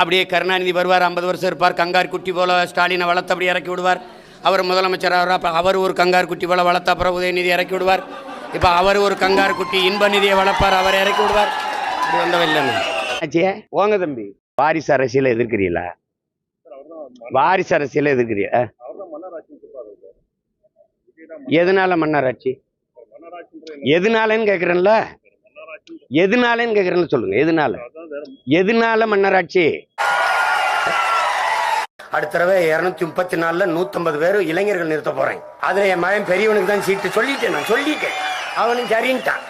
அப்படியே கருணாநிதி வருவார் ஐம்பது வருஷம் இருப்பார். கங்கார் குட்டி போல ஸ்டாலினை வளர்த்து அப்படி இறக்கி விடுவார். அவர் முதலமைச்சர் அவர் அப்போ அவர் ஒரு கங்கார் குட்டி போல வளர்த்த அப்புறம் உதயநிதி இறக்கி விடுவார். இப்போ அவர் ஒரு கங்கார் குட்டி இன்ப நிதியை வளர்ப்பார் அவர் இறக்கி விடுவார். இப்படி வந்தவில்லை ஆச்சியே ஓங்க தம்பி. வாரிசு அரசியலை எதிர்க்கிறீங்களா? வாரிசு அரசியலை எதிர்க்கிறீங்களா எதனால மன்னராட்சி? எதனாலன்னு கேட்குறேன்ல எதனாலன்னு கேக்குறேன்னு சொல்லுங்க எதனால? எதனால மன்னராட்சி? அடுத்த தடவை இருநூத்தி முப்பத்தி நாலுல நூத்தம்பது பேர் இளைஞர்கள் நிறுத்த போறேன். அதுல என் மகன் பெரியவனுக்கு தான் சீட்டு சொல்லிட்டேன் நான் சொல்லிட்டேன். அவனும் சரின்ட்டான்.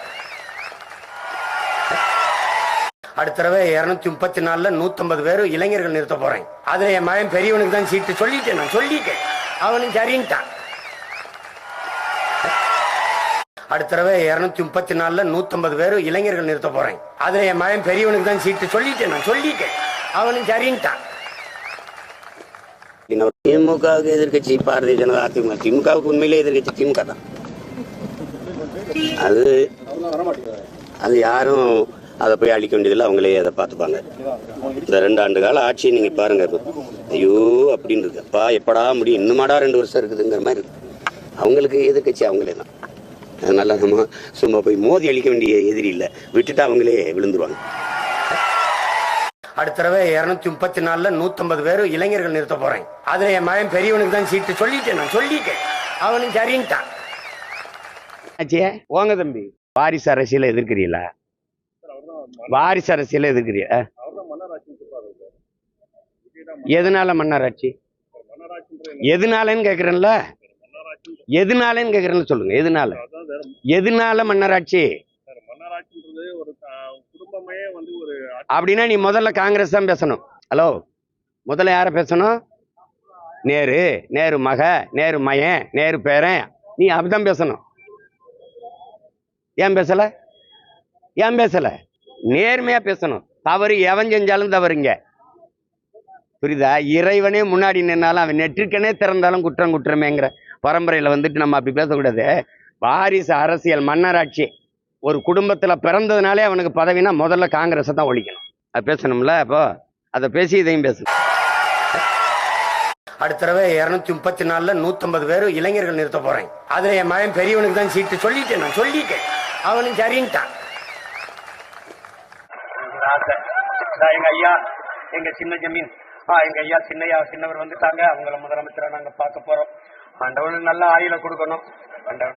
அடுத்த தடவை இருநூத்தி முப்பத்தி நாலுல நூத்தம்பது பேர் இளைஞர்கள் நிறுத்த போறேன். அதுல என் மகன் பெரியவனுக்கு தான் சீட்டு சொல்லிட்டேன் நான் சொல்லிட்டேன். அவனும் சரின்ட்டான். அடுத்த தடவை இருநூத்தி முப்பத்தி நாலுல நூத்தம்பது பேர் இளைஞர்கள் நிறுத்த போறேன். அதுல என் மகன் பெரியவனுக்கு தான் சீட்டு சொல்லிட்டேன் நான் சொல்லிட்டேன். அவனும் சரின்ட்டான். திமுகவுக்கு எதிர்கட்சி பாரதிய ஜனதா அதிமுக. திமுகவுக்கு உண்மையிலே எதிர்கட்சி திமுக தான். அது அது யாரும் அதை போய் அழிக்க வேண்டியதில்லை அவங்களே அதை பார்த்துப்பாங்க. இந்த ரெண்டு ஆண்டு கால ஆட்சியை நீங்க பாருங்க ஐயோ அப்படின்னு இருக்கு அப்பா எப்படா முடியும் இன்னுமாடா ரெண்டு வருஷம் இருக்குதுங்கிற மாதிரி இருக்கு. அவங்களுக்கு எதிர்கட்சி அவங்களே தான். அதனால நம்ம சும்மா போய் மோதி அழிக்க வேண்டிய எதிரி இல்லை. விட்டுட்டு அவங்களே விழுந்துருவாங்க. அடுத்த தடவை இருநூத்தி முப்பத்தி நாலுல நூத்தம்பது பேர் இளைஞர்கள் நிறுத்த போறேன். அதுல என் மகன் பெரியவனுக்கு தான் சீட்டு. சொல்லிட்டேன் நான் சொல்லிட்டேன். அவனும் சரின்ட்டான். ஆச்சியே போங்க தம்பி. வாரிசு அரசியலை எதிர்க்கிறீங்களா? வாரிசு அரசியலை எதிர்க்கிறீங்களா எதனால மன்னராட்சி? எதனாலன்னு கேக்குறேன்ல? எதனாலன்னு கேக்குறேன்னு சொல்லுங்க எதனால? எதனால மன்னராட்சி? அப்படின்னா நீ முதல்ல காங்கிரஸ் தான் பேசணும். ஹலோ முதல்ல யாரை பேசணும்? நேரு நேரு மக நேரு மயன் நேரு பேரன். நீ அப்படிதான் பேசணும். ஏன் பேசல? ஏன் பேசல? நேர்மையா பேசணும். தவறு எவன் செஞ்சாலும் தவறுங்க. புரியுதா? இறைவனே முன்னாடி நின்னாலும் அவன் நெற்றிக்கனே திறந்தாலும் குற்றம் குற்றமேங்கிற பரம்பரையில வந்துட்டு நம்ம அப்படி பேசக்கூடாது. வாரிசு அரசியல் மன்னராட்சி ஒரு குடும்பத்துல பிறந்ததுனாலே அவனுக்கு பதவினா முதல்ல காங்கிரஸை தான் ஒழிக்கணும். அது பேசணும்ல அப்போ? அதை பேசி இதையும் பேசணும் அடுத்த தடவை இருநூத்தி முப்பத்தி நாலுல நூத்தம்பது பேர் இளைஞர்கள் நிறுத்த போறேன். அதுல என் மகன் பெரியவனுக்கு தான் சீட்டு. சொல்லிட்டேன் நான் சொல்லிட்டேன். அவனும் சரின்ட்டான். எங்க ஐயா எங்க சின்ன ஜமீன். ஆ எங்க ஐயா சின்னையா சின்னவர் வந்துட்டாங்க. அவங்கள முதலமைச்சரா நாங்க பார்க்க போறோம். ஆண்டவனுக்கு நல்ல ஆயுள கொடுக்கணும். ஆண்டவன்